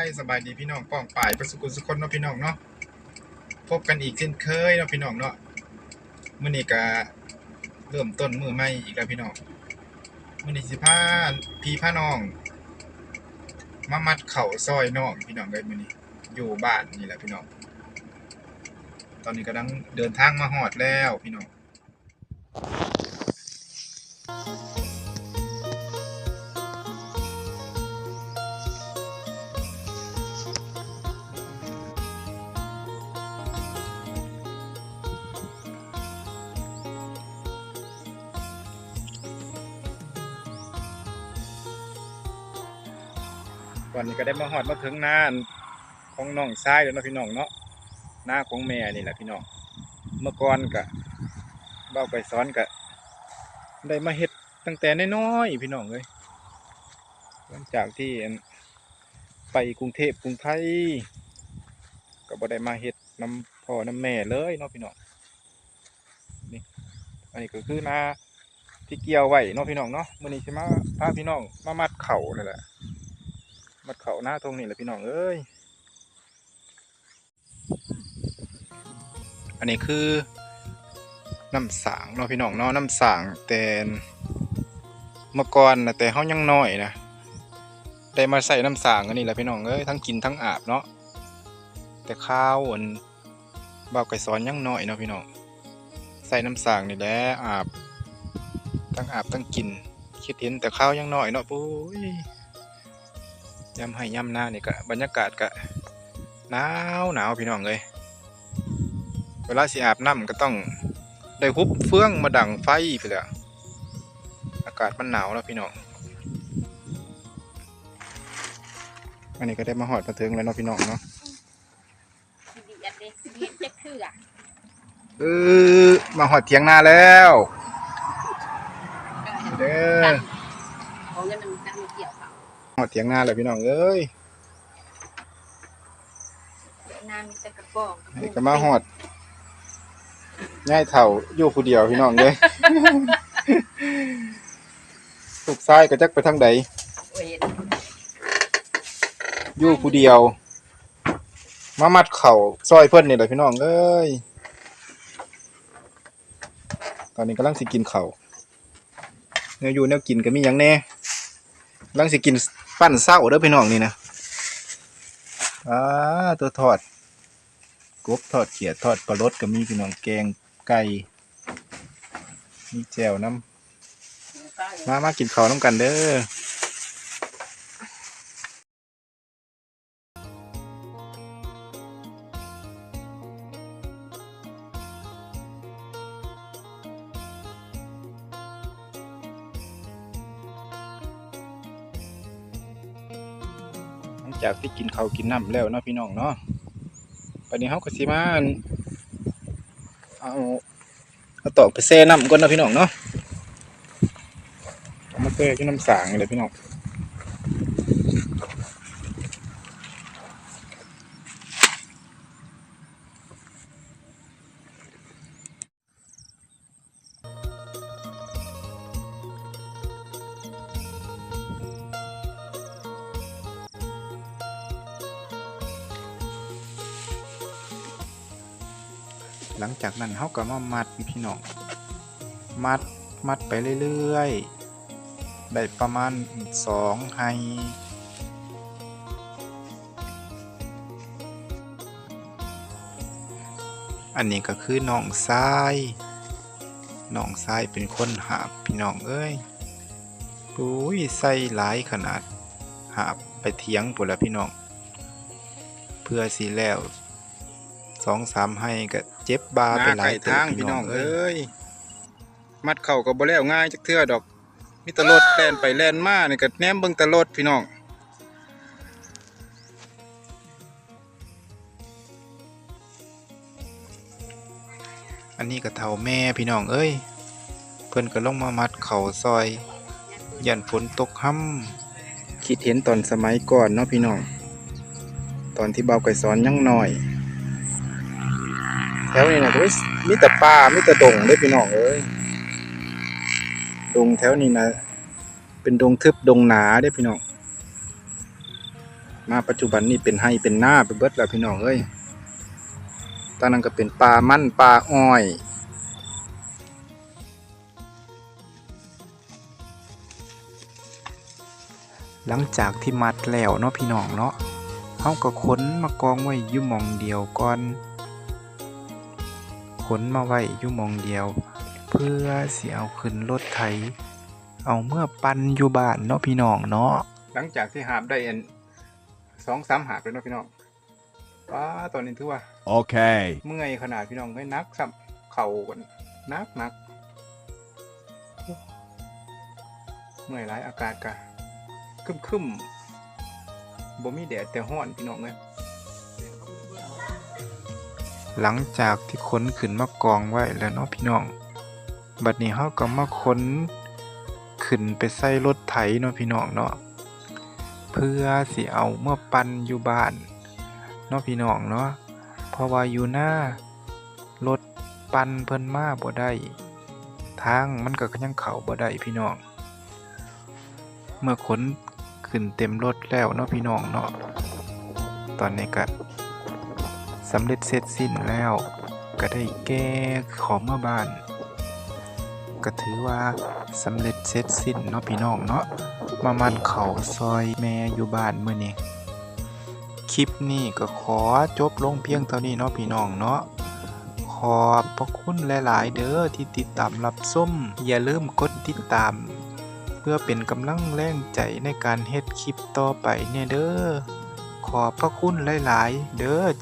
ายสบายดีพี่น้องป้องป่ายประสุกุลสุคนเนาะพี่น้องเนาะพบกันอีกเช่นเคยเนาะพี่น้องเนาะเมื้อนี้ก็เริ่มต้นมือใหม่อีกแล้วพี่น้องเมื้อนี้สิพาพี่พาน้อง มามัดเข่าซอยน้องพี่น้องเลยมื้อนี้อยู่บ้านนี่แหละพี่น้อง ตอนนี้กำลังเดินทางมาฮอดแล้วพี่น้อง ตอนนี้ก็ได้มาฮอดมาถึงน้าของน้องชายแล้วเนาะพี่น้องเนาะหน้าของแม่นี่แหละพี่น้อง เมื่อก่อนก็เบ้าไปซ้อนก็ได้มาเฮ็ดตั้งแต่น้อยๆพี่น้องเลยหลังจากที่ไปกรุงเทพกรุงไทยก็บ่ได้มาเฮ็ดน้ำพ่อน้ำแม่เลยเนาะพี่น้องนี่อันนี้ก็คือนาที่เกี่ยวไว้เนาะพี่น้องเนาะมื้อนี้สิมาพาพี่น้องมามัดเข่านี่แหละ มัดเขาหน้าตรงนี้แหละพี่น้องเอ้ย อันนี้คือน้ำสางเนาะพี่น้องเนาะน้ำสางแต่เมื่อก่อนนะแต่เขายังน้อยนะได้มาใส่น้ำสางอันนี้แหละพี่น้องเอ้ยทั้งกินทั้งอาบเนาะแต่ข้าวอันบ่าวไก่สอนยังน้อยเนาะพี่น้องใส่น้ำสางนี่แหละอาบทั้งอาบทั้งกินคิดเห็นแต่ข้าวยังน้อยเนาะปุ้ย ยำให้ยำหน้านี่ก็บรรยากาศก็หนาวหนาวพี่น้องเลยเวลาสิอาบน้ำก็ต้องได้ฮุบเฟืองมาดังไฟไปเลยอากาศมันหนาวแล้วพี่น้องอันนี้ก็ได้มาหอดมาถึงแล้วเนาะพี่น้องเนาะสิเดียดเด็กสิเดียดจะคืออะเออมาหอดเถียงนาแล้วเด้อข องเงินมันตั้งเกี่ยวเขาหอดเถียงนาแล้วพี่น้องเอ้ยเวียดนามมีแต่กระป๋องอันนี้ก็มาหอดง่ายเถ่าอยู่ผู้เดียวพี่น้องเด้ลูกชายก็จักไปทางใดโอ้ยอยู่ผู้เดียว มามัดเข่าซอยเพิ่นนี่แหละพี่น้องเอ้ยตอนนี้กำลังสิกินเข่าวเนื้ออยู่แนวกินก็มีหยังแน่กำ ลังสิกินปั้นเศร้าเด้อพี่น้องนี่นะอ่าตัวทอดกบทอดเขียดทอดปลาลดก็มีพี่น้องแกงไก่มีแจ่วน้ำมามากินข้าวน้ำกันเด้อ จากที่กินเขากินน้ำแล้วเนาะพี่น้องเนาะปันนี้เฮาก็สิมานเอาเอาตอกไปแซ่น้ำก่อนเนาะพี่น้องเนาะมาแช่ที่น้ำสางเลยพี่น้อง หลังจากนั้นเฮาก็มามัดพี่น้อง มัดมัดไปเรื่อยๆ ได้ประมาณสองไฮอันนี้ก็คือน้องทรายน้องทรายเป็นคนหาบพี่น้องเอ้ยปุ้ยใส่หลายขนาดหาบไปเถียงปุ่นละพี่น้อง เพื่อสีแล้วสองสามให้ก็ จ็บบาไปหลายเติบพี่น้องเอ้ยมัดเข่าก็บ่แล้วง่ายจักเทื่อดอกมีแตลดแล่นไปแล่นมานี่ก็แนมเบิ่งแตลดพี่น้องอันนี้ก็เท่าแม่พี่น้องเอ้ย เพิ่นก็ลงมามัดเข่าซอย ยันฝนตกค่ำคิดเห็นตอนสมัยก่อนเนาะพี่น้อง ตอนที่เบาไก่สอนยังน้อย แถวนี้นะก็มีมีแต่ป่ามีแต่ดงเลยพี่น้องเอ้ยดงแถวนี้นะเป็นดงทึบดงหนาเด้พี่น้องมาปัจจุบันนี่เป็นไห้เป็นหน้าไปเบิดแล้วพี่น้องเอ้ยตอนนั้นก็เป็นปลามั่นปลาอ้อยหลังจากที่มัดแล้วเนาะพี่น้องเนาะเฮาก็ขนมากองไว้อยู่มองเดียวก่อน นมาไว้อยู่หม่องเดียว เพื่อสิเอาขึ้นรถไถ เอาเมื่อปันอยู่บ้านเนาะพี่น้องเนาะหลังจากที่หาบได้อันสองสามหาบแล้วเนาะพี่น้องว้าตอนนี้ถือว่า Okay. เมื่อยขนาดพี่น้องให้นักสับเข่ากันนักนักเมื่อยหลายอากาศกะคึมคึมๆบ่มีแดดแต่ห้อนพี่น้องเลย หลังจากที่ขนขึ้นมากองไว้แล้วเนาะพี่น้อง บัดนี้เฮาก็มาขนขึ้นไปใส่รถไถเนาะพี่น้องเนาะ เพื่อสิเอาเมื่อปั่นอยู่บ้านเนาะพี่น้องเนาะ เพราะว่าอยู่หน้ารถปั่นเพิ่นมาบ่ได้ทางมันก็ยังเข้าบ่ได้พี่น้อง เมื่อขนขึ้นเต็มรถแล้วเนาะพี่น้องเนาะ ตอนนี้ก็ สำเร็จเสร็จสิ้นแล้ว ก็ได้แก้ของเมื่อบ้าน ก็ถือว่าสำเร็จเสร็จสิ้นเนาะพี่น้องเนาะมามันเขาซอยแม่อยู่บ้านเมื้อนี้คลิปนี้ก็ขอจบลงเพียงเท่านี้เนาะพี่น้องเนาะขอบพระคุณหลาย ๆ เด้อที่ติดตามรับส้ม อย่าลืมกดติดตาม เพื่อเป็นกำลังแรงใจในการเฮ็ดคลิปต่อไปเนี่ยเด้อขอบพระคุณหลาย ๆ เด้อ